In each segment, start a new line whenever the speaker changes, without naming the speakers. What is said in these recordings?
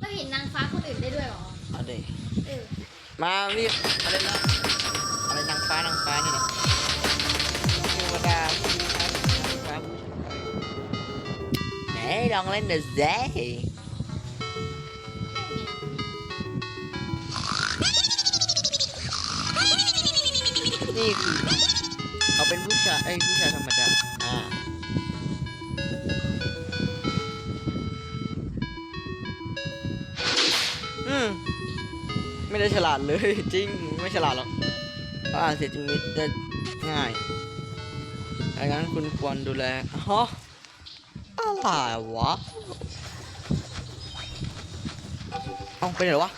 เราเห็นนางฟ้าคนอื่นได้ด้วยเหรอ
เอาดิ
เออ
มารีบอะไรนะอะไรนางฟ้านางฟ้านี่นะเทวดาผู้ดีครับนางฟ้าผู้ชายไหนลองเล่นเดอะเซ่นี่คือเขาเป็นผู้ชายไอ้ยผู้ชายธรรมดา ไม่ได้ฉลาดเลย จริงไม่ฉลาดหรอกเพราะอ่านเสียจมิตได้ง่ายดังนั้นคุณควรดูแลฮะอะไรวะ เอาไปไหนวะ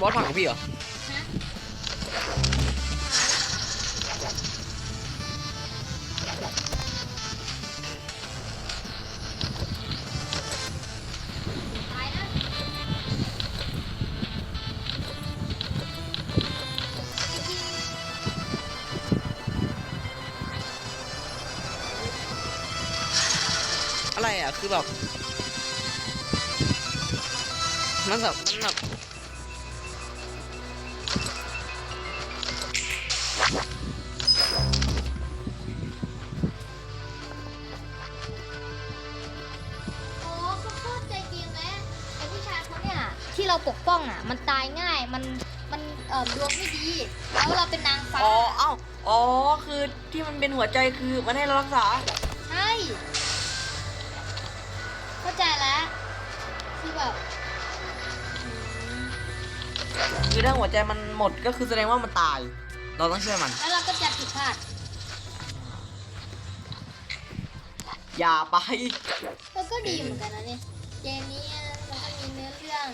บอสผังพี่เหรอ
ฮะตายนะ
อะไรอะ คือแบบ มันแบบมันแบบ
องอะ มันตายง่าย มัน มันเอ่อดวงไม่ดี แล้วเราเป็นนางฟ้า
อ๋อ เอ้า อ๋อ คือที่มันเป็นหัวใจคือมันให้เรารักษา
ใช่เข้าใจแล้วคือแบบอืม
คือถ้าหัวใจมันหมดก็คือแสดงว่ามันตาย เราต้องช่วยมัน
แล้วเราก็จะผิดพลาด
อย่าไป
มันก็ดีเหมือนกันนะเนี่ยเกมนี้มันก็มีเนื้อเรื่อง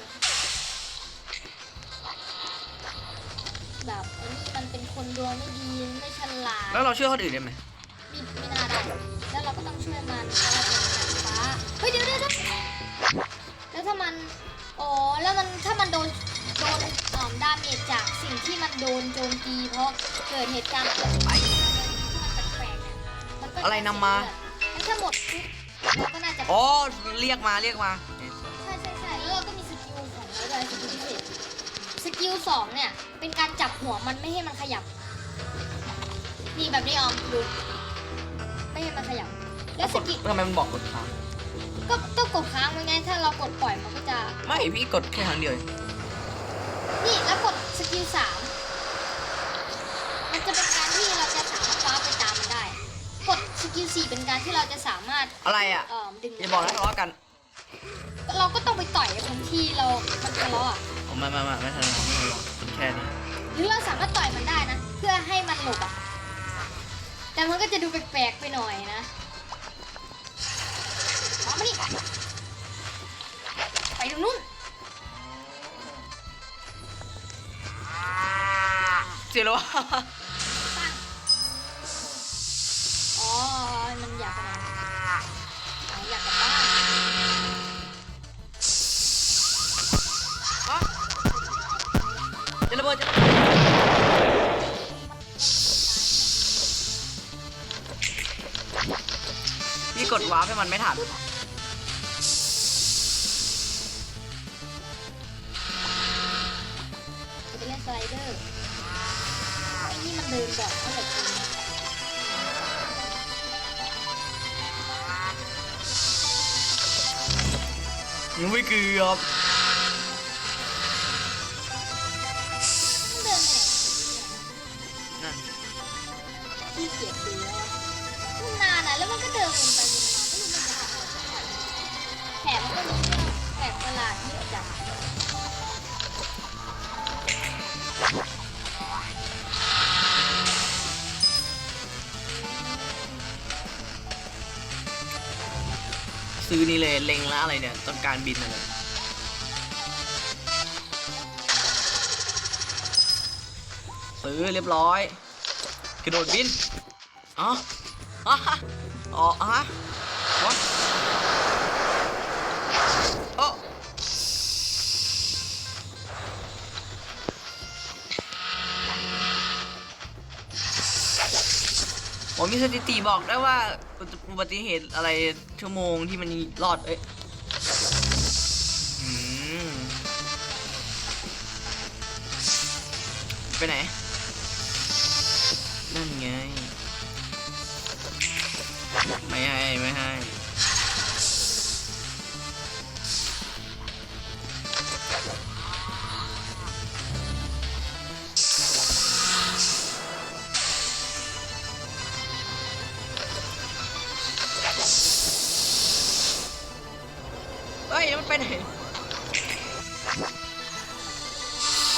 แบบไอ้นี่มันเป็นคนดวงไม่ดีไม่ฉลาด
แล้วเราช่วยคนอื่นได้ไหม
ไม่ไม่น่าได้แล้วเราก็ต้องช่วยมันเพราะเราเป็นนางฟ้าเฮ้ยเดี๋ยวเดี๋ยวเดี๋ยวแล้วถ้ามันอ๋อแล้วมันถ้ามันโดนโดนอ่อมดาเมจจากสิ่งที่มันโดนโจมตีเพราะเกิดเหตุการณ์อะไรที่มันแปลกๆเนี่ยมันก็จ
อะไรนำมา
งั้นถ้าหมดปุ๊บเราก็น่าจะ
อ๋อเรียกมาเรียกมา
ใช่ใช่ใช่แล้วเราก็มีสกิลของเราด้วยสกิลพิเศษสกิลสองเนี่ย เป็นการจับหัวมันไม่ให้มันขยับ นี่แบบนี้ออมดู ไม่ให้มันขยับ แล้วสกิล
ทำไมมันบอกกดค้าง
ก็ต้องกดค้างไว้ไงถ้าเรากดปล่อยมันก็จะ
ไม่พี่กดแค่ครั้งเดียวเอง
นี่แล้วกดสกิลสามมันจะเป็นการที่เราจะสามารถฟ้าไปตามมันได้ กดสกิลสี่เป็นการที่เราจะสามารถ
อะไรอะ
เอ่อดึง
อย่าบอกนะทะเลาะกัน
เราก็ต้องไปต่อยกับคนที่เรามันทะเลาะอะ
ผมไม่ไม่ไม่ไม่ทะเลาะไม่ทะเลาะแค่นี้
หรือเราสามารถต่อยมันได้นะ เพื่อให้มันหลบอะ แต่มันก็จะดูแปลกๆไปหน่อยนะเอามานี่ไปตรงนู้น
เสียแล้ววะ
ตั้งอ๋อ มันอยากอะไรอ๋ออยากกลับบ้าน
กดวาร์ปให้มันไม่ทัน
จะไปเล่นสไลเดอร์ไอ้นี่มันเดินก่อนเท่าไหร่จริง
ยังไม่เกือบ ซื้อนี่เลยเล็งแล้วอะไรเนี่ยต้องการบินอะไรซื้อเรียบร้อย กระโดดบินอ๋ออ๋อฮะ ผมมีสถิติบอกได้ว่าอุบัติเหตุอะไรชั่วโมงที่มันรอดเอ้ยไปไหน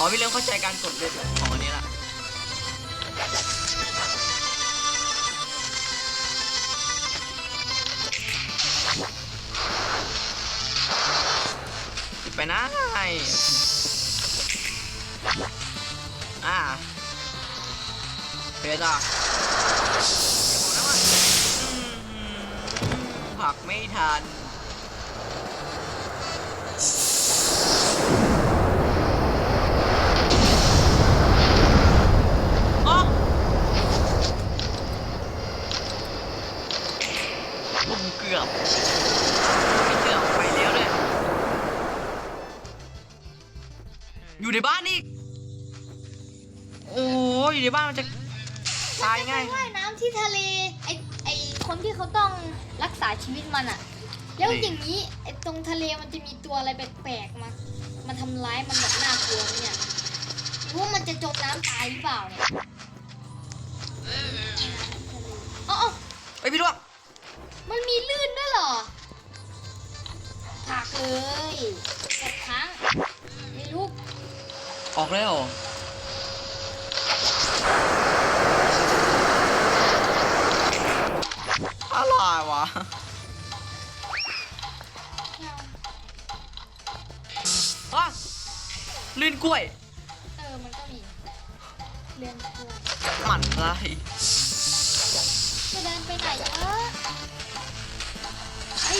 อพี่เริ่มเข้าใจการกดเล่นของอันนี้ละไปไหนอ่าเพชรอะอย่าบอกนะว่าผักไม่ทัน แล้วอย่าง
นี้ไอตรงทะเลมันจะมีตัวอะไรแปลกๆมามาทำร้ายมันแบบน่ากลัวไหมเนี่ยหรือว่ามันจะจมน้ำตายหรือเปล่าเนี่ยเอ๋อ
เฮ้ยพี่ดวง
มันมีลื่นด้วยเหรอผักเลยกดค้างไม่ลุก
ออกแล้วอะไรวะ ลื่นกล้วย
เออ มันก็มีเรียนกลัว
หมันไร
จะเดินไปไหนวะไอ้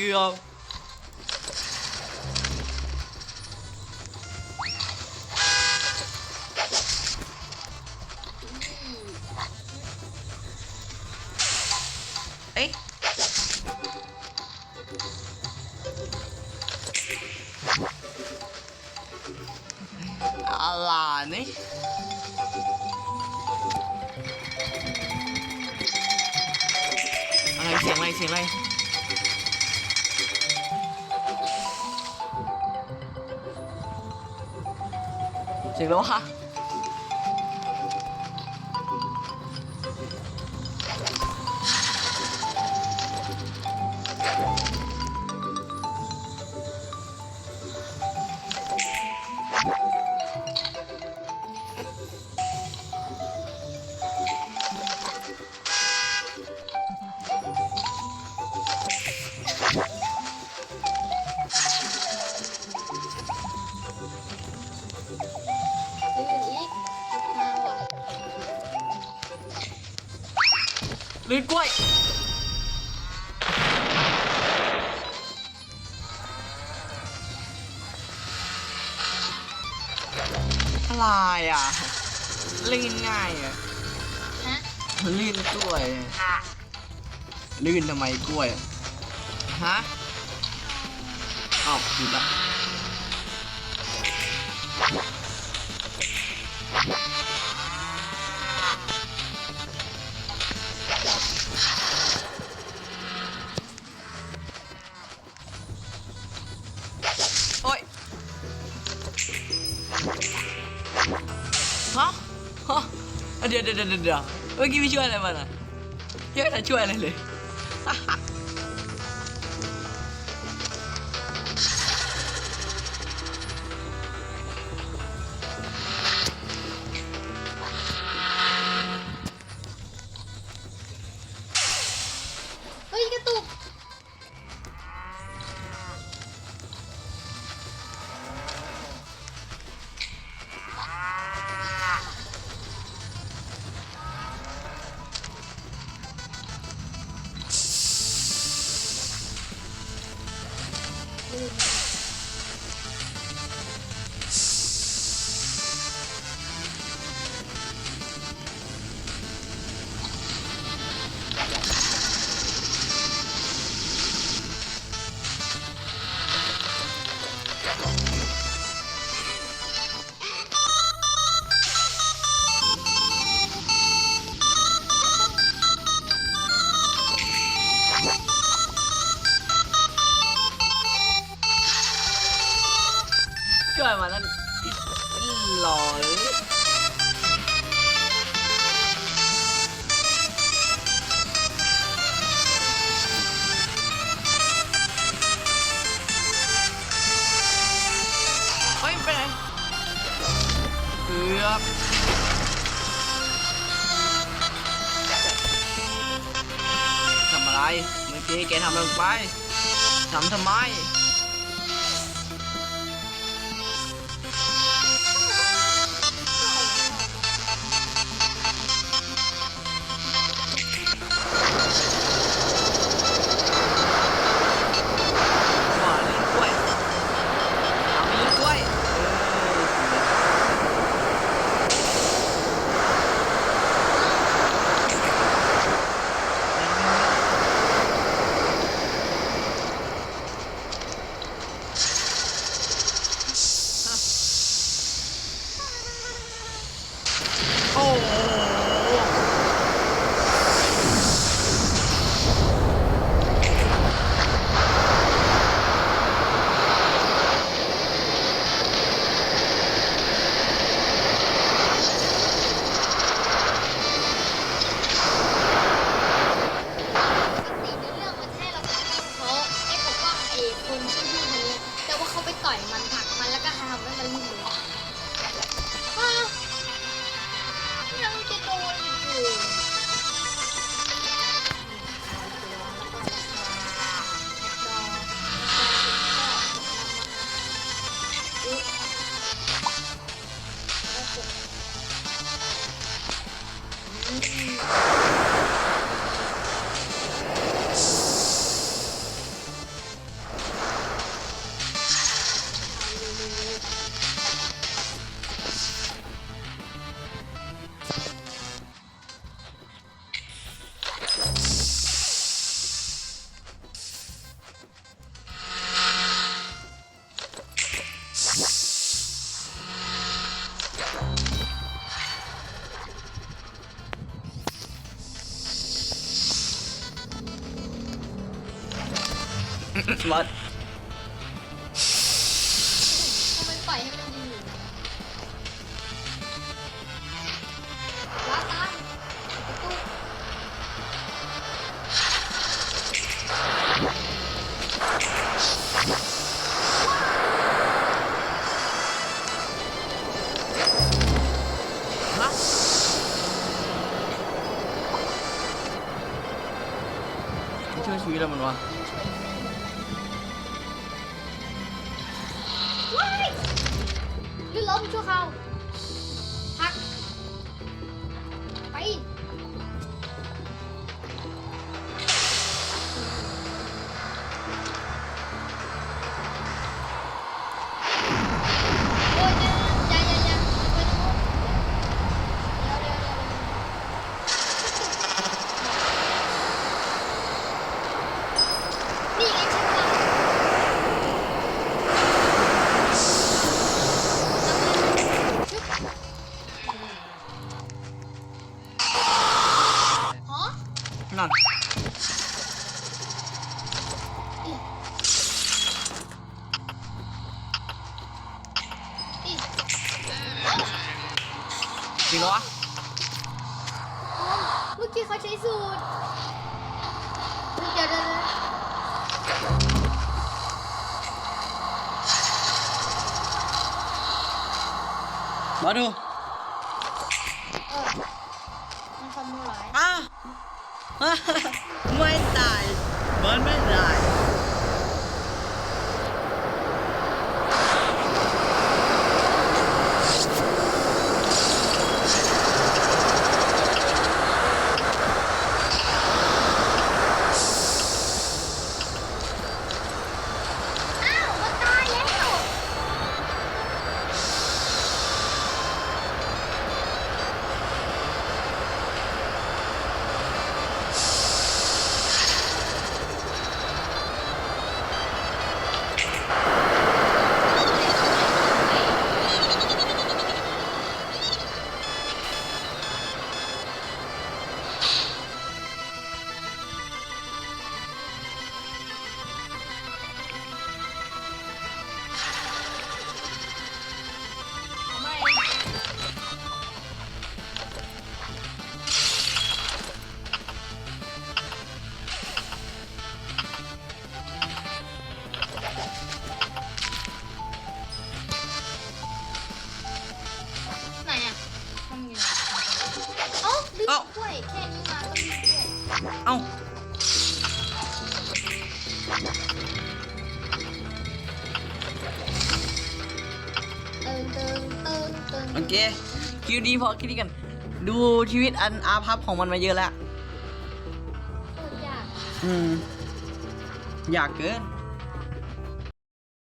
เกือบเอ๊ะ
อะไรนี่อะไรเสียงอะไรเสียงอะไร เสี ลื่นกล้วย อะไรอะลื่นง่ายอะ
ฮะลื่นกล้วยลื่นทำไมกล้วย ฮะออกหยุดละ เดี๋ยวเดี๋ยวเดี๋ยวเมื่อกี้ไม่ช่วยอะไรมานอะเฮ้ยแต่ช่วยอะไรเลยือบทำอะไร เมื่อกี้แกทำลงไปทำทำไม Có 好 อี
จริงเห
รอวะ
อ๋อเมื่อกี้เขาใช้สูตร เดี๋ยวเดี๋ยวเดี๋ยว
มาดู
เออ มันขโมยเหรอ
อ้าว ไม่ตายมันไม่ตาย
เอ้า
โอเคคิวดีพอคิดดีกัน ดูชีวิตอันอาภัพของมันมาเยอะแล้ว
โคตรยาก
อืม อยากเกิน